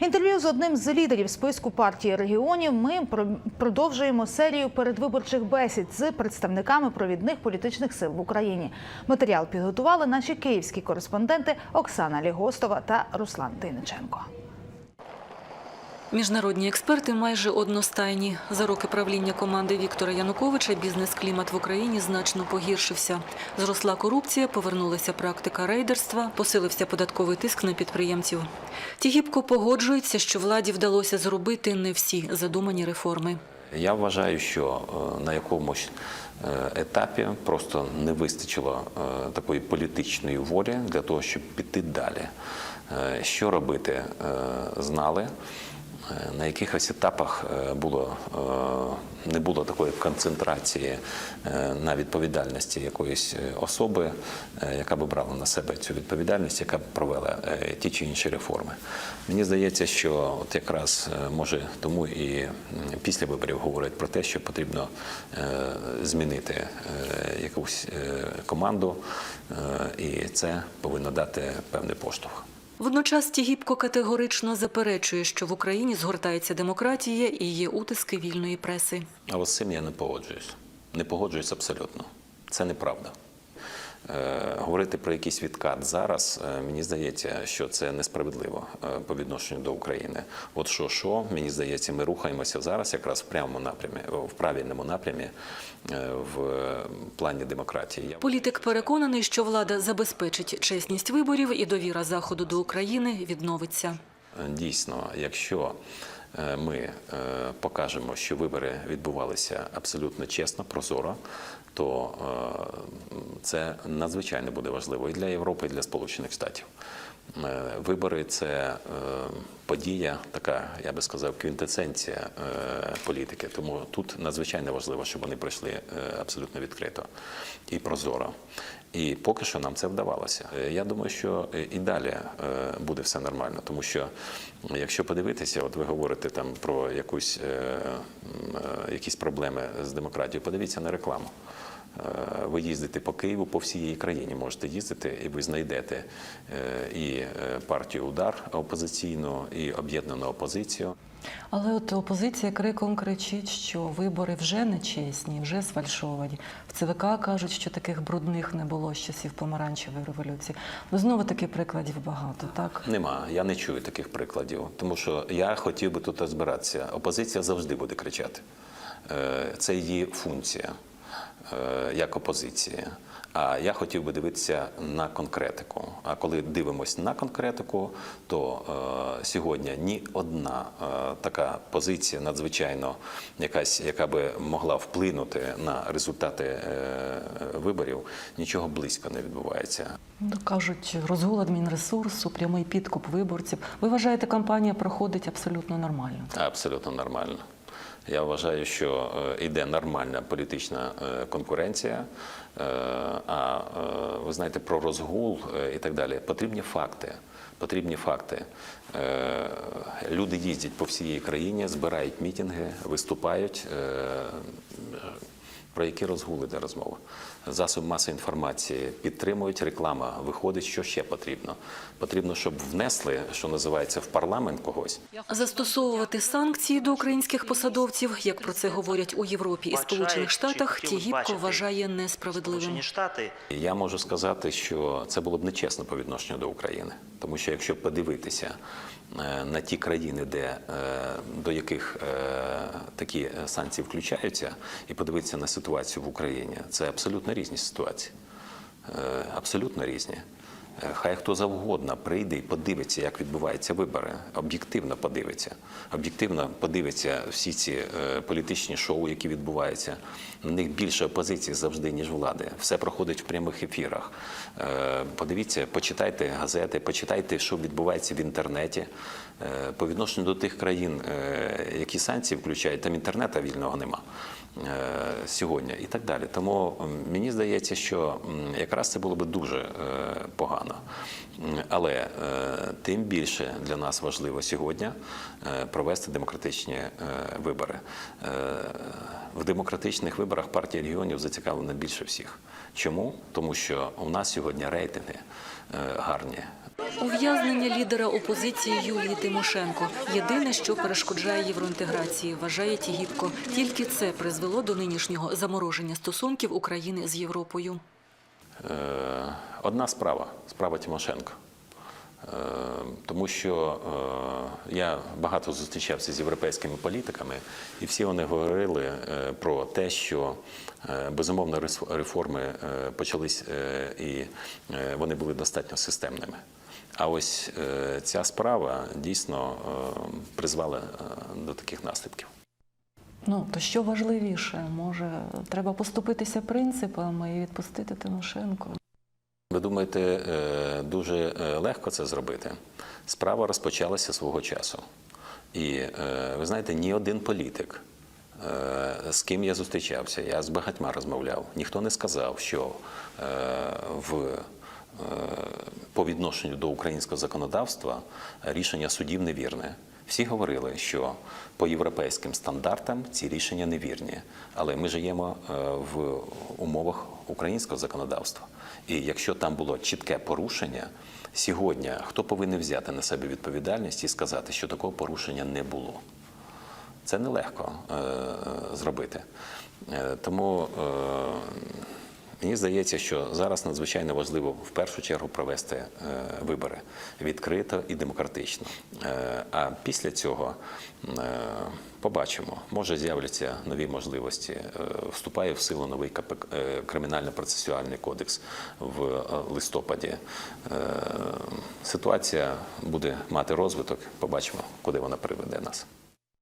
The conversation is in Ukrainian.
Інтерв'ю з одним з лідерів списку партії регіонів. Ми про- продовжуємо серію передвиборчих бесід з представниками провідних політичних сил в Україні. Матеріал підготували наші київські кореспонденти Оксана Лігостова та Руслан Тиниченко. Міжнародні експерти майже одностайні. За роки правління команди Віктора Януковича бізнес-клімат в Україні значно погіршився. Зросла корупція, повернулася практика рейдерства, посилився податковий тиск на підприємців. Тігіпко погоджується, що владі вдалося зробити не всі задумані реформи. Я вважаю, що е, на якомусь е, етапі просто не вистачило е, такої політичної волі для того, щоб піти далі. Що робити, знали. Е, На якихось етапах е, було, е, не було такої концентрації на відповідальності якоїсь особи, яка би брала на себе цю відповідальність, яка б провела ті чи інші реформи. Мені здається, що от якраз може тому і після виборів говорять про те, що потрібно змінити якусь команду, і це повинно дати певний поштовх. Водночас Тігіпко категорично заперечує, що в Україні згортається демократія і є утиски вільної преси. А от з цим я не погоджуюсь. Не погоджуюсь абсолютно. Це неправда. Е, говорити про якийсь відкат зараз, е, мені здається, що це несправедливо е, по відношенню до України. От що, що, мені здається, ми рухаємося зараз якраз в прямому напрямі, в правильному напрямі в плані демократії. Політик переконаний, що влада забезпечить чесність виборів і довіра заходу до України відновиться. Дійсно, якщо ми е, покажемо, що вибори відбувалися абсолютно чесно, прозоро, то е, це надзвичайно буде важливо і для Європи, і для Сполучених Штатів. Е, Вибори це е, подія, така, я би сказав, квінтесенція е, політики. Тому тут надзвичайно важливо, щоб вони пройшли е, абсолютно відкрито і прозоро. І поки що нам це вдавалося. Е, Я думаю, що і далі е, буде все нормально, тому що якщо подивитися, от ви говорите там про якусь е, е, якісь проблеми з демократією, подивіться на рекламу. Е, Ви їздите по Києву, по всієї країні можете їздити, і ви знайдете е, і е, партію удар опозиційну, і об'єднану опозицію. Але от опозиція криком кричить, що вибори вже нечесні, вже сфальшовані. В ЦВК кажуть, що таких брудних не було з часів помаранчевої революції. Ну знову таки прикладів багато, так? Нема, я не чую таких прикладів, тому що я хотів би тут розбиратися. Опозиція завжди буде кричати. Це її функція як опозиції. А я хотів би дивитися на конкретику. А коли дивимось на конкретику, то е, сьогодні ні одна е, така позиція надзвичайно якась, яка би могла вплинути на результати е, виборів, нічого близько не відбувається. Ну, кажуть, розгул адмінресурсу, прямий підкуп виборців. Ви вважаєте, кампанія проходить абсолютно нормально? Абсолютно нормально. Я вважаю, що е, йде нормальна політична е, конкуренція. Е, А е, ви знаєте, про розгул е, і так далі. Потрібні факти. Потрібні факти. Е, Люди їздять по всій країні, збирають мітинги, виступають. Про які розгули де розмова? Засоб масової інформації підтримують, реклама виходить. Що ще потрібно? Потрібно, щоб внесли, що називається, в парламент когось. Застосовувати санкції до українських посадовців, як про це говорять у Європі і Сполучених Штатах, Тігіпко вважає несправедливим. Я можу сказати, що це було б нечесно по відношенню до України, тому що якщо подивитися е, на ті країни, де е, до яких е, такі санкції включаються, і подивитися на ситуацію в Україні, це абсолютно різні ситуації. Е, Абсолютно різні. Е, Хай хто завгодно прийде і подивиться, як відбуваються вибори. Об'єктивно подивиться. Об'єктивно подивиться всі ці е, політичні шоу, які відбуваються. На них більше опозиції завжди, ніж влади. Все проходить в прямих ефірах. Е, Подивіться, почитайте газети, почитайте, що відбувається в інтернеті. По відношенню до тих країн, які санкції включають, там інтернету вільного нема сьогодні і так далі. Тому мені здається, що якраз це було би дуже е, погано. Але е, тим більше для нас важливо сьогодні е, провести демократичні е, вибори. Е, В демократичних виборах партія регіонів зацікавлена більше всіх. Чому? Тому що у нас сьогодні рейтинги е, гарні. Ув'язнення лідера опозиції Юлії Тимошенко єдине, що перешкоджає євроінтеграції, вважає Тігіпко. Тільки це призвело до нинішнього замороження стосунків України з Європою. Е, Одна справа справа Тимошенко. Е, Тому що е, я багато зустрічався з європейськими політиками, і всі вони говорили про те, що безумовно реформи почались і вони були достатньо системними. А ось е, ця справа дійсно е, призвела е, до таких наслідків. Ну то що важливіше, може, треба поступитися принципами і відпустити Тимошенко. Ви думаєте, дуже легко це зробити? Справа розпочалася свого часу. І ви знаєте, ні один політик, з ким я зустрічався, я з багатьма розмовляв, ніхто не сказав, що в, по відношенню до українського законодавства рішення судів невірне. Всі говорили, що по європейським стандартам ці рішення невірні, але ми живемо е, в умовах українського законодавства. І якщо там було чітке порушення, сьогодні хто повинен взяти на себе відповідальність і сказати, що такого порушення не було? Це нелегко е, зробити. Е, тому е, мені здається, що зараз надзвичайно важливо в першу чергу провести е, вибори відкрито і демократично. Е, а після цього е, побачимо, може з'являться нові можливості. Вступає в силу новий кримінально-процесуальний кодекс в листопаді. Ситуація буде мати розвиток. Побачимо, куди вона приведе нас.